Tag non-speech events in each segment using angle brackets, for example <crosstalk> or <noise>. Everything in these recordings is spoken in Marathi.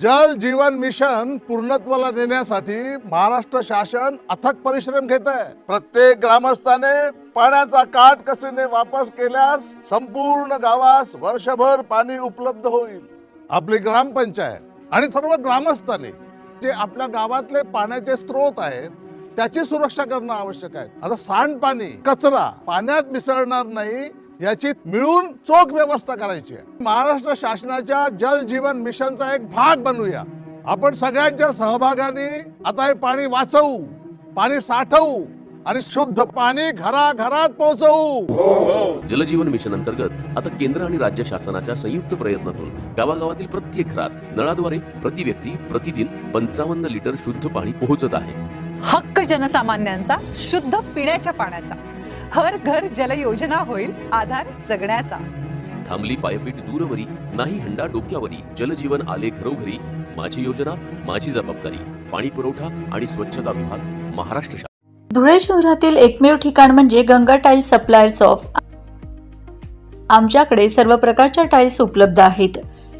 जल जीवन मिशन पूर्णत्वाला नेण्यासाठी महाराष्ट्र शासन अथक परिश्रम घेत आहे. प्रत्येक ग्रामस्थाने पाण्याचा काट कसेने वापर केल्यास संपूर्ण गावास वर्षभर पाणी उपलब्ध होईल. आपली ग्रामपंचायत आणि सर्व ग्रामस्थांनी जे आपल्या गावातले पाण्याचे स्रोत आहेत त्याची सुरक्षा करणं आवश्यक आहे. आता सांडपाणी कचरा पाण्यात मिसळणार नाही याची मिळून चोख व्यवस्था करायची आहे. महाराष्ट्र शासनाच्या जल जीवन मिशनचा एक भाग बनूया आपण सगळ्यांच्या सहभागाने आता हे पाणी वाचवू पाणी साठवू आणि शुद्ध पाणी घराघरात पोहोचवू. जलजीवन मिशन अंतर्गत आता केंद्र आणि राज्य शासनाच्या संयुक्त प्रयत्नातून गावागावातील प्रत्येक घरात नळाद्वारे प्रति व्यक्ती प्रतिदिन पंचावन्न लिटर शुद्ध पाणी पोहोचत आहे. हक्क जनसामान्यांचा शुद्ध पिण्याच्या पाण्याचा. हर घर जल योजना होईल आधार जगण्याचा. थांबली पायपीट दूरवरी नाही हंडा डोक्यावरी. जलजीवन आले घरोघरी. माझी योजना माझी जबाबदारी. पाणी पुरवठा आणि स्वच्छता विभाग. महाराष्ट्र धुळे शहरातील एकमेव ठिकाण म्हणजे गंगा टाईल्स सप्लायर्स ऑफ आमच्याकडे सर्व प्रकारच्या टाईल्स उपलब्ध आहेत.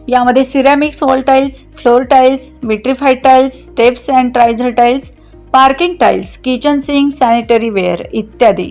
यामध्ये ceramics wall tiles floor tiles vitrified tiles steps and riser tiles parking tiles kitchen sink sanitary ware इत्यादी.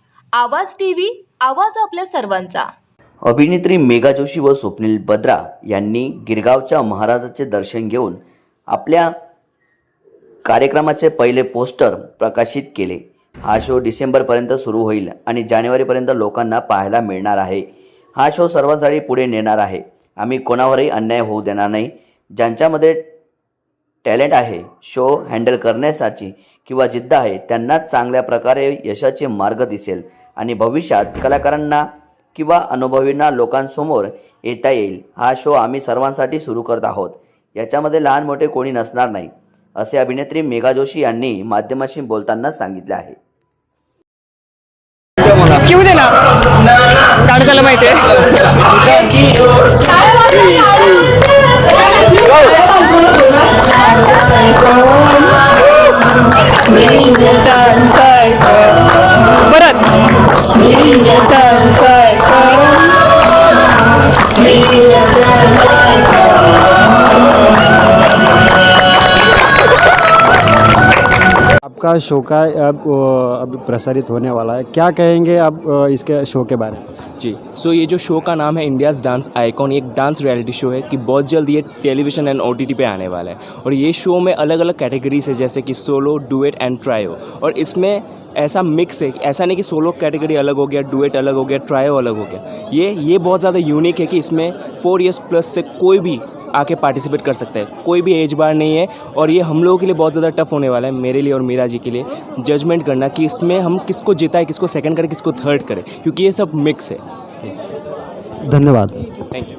Awaaz TV आवाज आपल्या सर्वांचा. अभिनेत्री मेघा जोशी व स्वप्नील बद्रा यांनी गिरगावच्या महाराजाचे दर्शन घेऊन आपल्या कार्यक्रमाचे पहिले पोस्टर प्रकाशित केले. हा शो डिसेंबरपर्यंत सुरू होईल आणि जानेवारीपर्यंत लोकांना पाहायला मिळणार आहे. हा शो सर्वांसाठी पुढे नेणार आहे. आम्ही कोणावरही अन्याय होऊ देणार नाही. ज्यांच्यामध्ये टॅलेंट आहे शो हँडल करण्यासाठी किंवा जिद्द आहे त्यांनाच चांगल्या प्रकारे यशाचे मार्ग दिसेल. आणि भविष्यात कलाकारांना किंवा अनुभवींना लोकांसमोर येता येईल. हा शो आम्ही सर्वांसाठी सुरू करत आहोत. याच्यामध्ये लहान मोठे कोणी नसणार नाही असे अभिनेत्री मेघा जोशी यांनी माध्यमाशी बोलताना सांगितले आहे. क्यों देना काय झालं माहितीये परत आपका शो का अब अब प्रसारित होने वाला है। क्या कहेंगे आप इसके शो के बारे में? जी सो so, ये जो शो का नाम है इंडियाज़ डांस आइकॉन एक डांस रियलिटी शो है कि बहुत जल्द ये टेलीविज़न एंड ओटीटी पे आने वाला है। और ये शो में अलग अलग कैटेगरीज है जैसे कि सोलो डुएट एंड ट्रायो और इसमें ऐसा मिक्स है ऐसा नहीं कि सोलो कैटेगरी अलग हो गया डुएट अलग हो गया ट्रायो अलग हो गया। ये ये बहुत ज़्यादा यूनिक है कि इसमें फोर इयर्स प्लस से कोई भी आके पार्टिसिपेट कर सकता है। कोई भी एज बार नहीं है और ये हम लोगों के लिए बहुत ज़्यादा टफ होने वाला है मेरे लिए और मीरा जी के लिए। जजमेंट करना कि इसमें हम किसको जिताए किसको सेकंड करें किसको थर्ड करें क्योंकि ये सब मिक्स है। धन्यवाद। थँक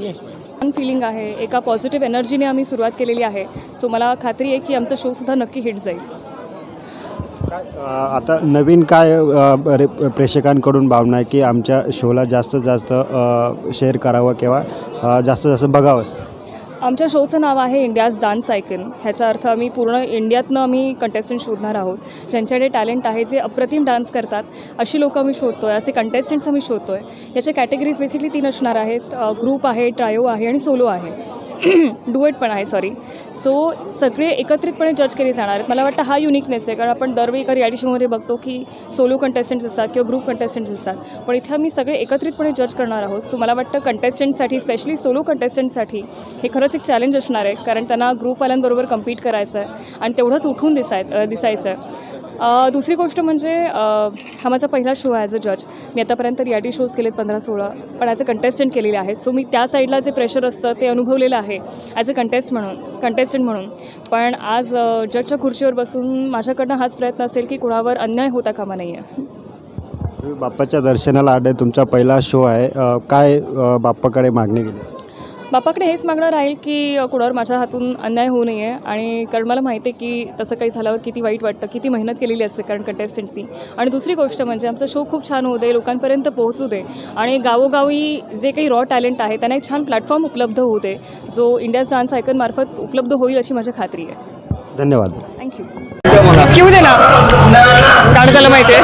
यू छान फिलिंग आहे एका पॉझिटिव्ह एनर्जीने आम्ही सुरुवात केलेली आहे. सो मला खात्री आहे की आमचा शोसुद्धा नक्की हिट जाईल. आता नवीन काय रे- प्रेक्षकांकडून भावना आहे की आमच्या शोला जास्तीत जास्त शेअर करावं किंवा जास्तीत जास्त बघावं? आमच्या शोचं नाव आहे इंडियाज डान्स आयकन. ह्याचा अर्थ आम्ही पूर्ण इंडियातनं आम्ही कंटेस्टंट शोधणार आहोत. ज्यांच्याकडे टॅलेंट आहे जे अप्रतिम डान्स करतात अशी लोकं आम्ही शोधतो आहे असे कंटेस्टंट्स आम्ही शोधतो आहे याच्या कॅटेगरीज बेसिकली तीन असणार आहेत. ग्रुप आहे ट्रायो आहे आणि सोलो आहे. <clears throat> डुएट पण आहे सॉरी सो सगळे एकत्रितपणे जज केले जाणार आहेत. मला वाटतं हा युनिकनेस आहे. कारण आपण दरवेळी एका रियालिटी शोमध्ये बघतो की सोलो कंटेस्टंट्स असतात किंवा ग्रुप कंटेस्टंट्स असतात. पण इथे आम्ही सगळे एकत्रितपणे जज करणार आहोत. सो मला वाटतं कंटेस्टंटसाठी स्पेशली सोलो कंटेस्टंटसाठी हे खरंच एक चॅलेंज असणार आहे. कारण त्यांना ग्रुपवाल्यांबरोबर कम्पीट करायचं आहे आणि तेवढंच उठून दिसाय दिसायचं आहे दुसरी गोष्ट म्हणजे हा माझा पहिला शो आहे ॲज अ जज मी आतापर्यंत रियाटी शोज केलेत पंधरा सोळा पण ॲज अ कंटेस्टंट केलेले आहेत. सो मी त्या साईडला जे प्रेशर असतं ते अनुभवलेलं आहे ॲज अ कंटेस्ट म्हणून कंटेस्टंट म्हणून. पण आज जजच्या खुर्चीवर बसून माझ्याकडनं हाच प्रयत्न असेल की कुणावर अन्याय होता कामा नाही आहे बाप्पाच्या दर्शनाला आडे तुमचा पहिला शो आहे. काय बाप्पाकडे मागणी केली? बापाकडे हेच मागणार आहे की कुणावर माझ्या हातून अन्याय होऊ नये. आणि कारण मला माहिती आहे की तसं काही झाल्यावर किती वाईट वाटतं किती मेहनत केलेली असते कारण कंटेस्टंट्सनी आणि दुसरी गोष्ट म्हणजे आमचा शो खूप छान होऊ दे लोकांपर्यंत पोहोचू दे. आणि गावोगावी जे काही रॉ टॅलेंट आहे त्यांना एक छान प्लॅटफॉर्म उपलब्ध होऊ दे जो इंडिया डान्स आयकनमार्फत उपलब्ध होईल अशी माझी खात्री आहे. धन्यवाद. थँक्यू घेऊ दे ना कारण त्याला माहिती आहे.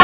<laughs>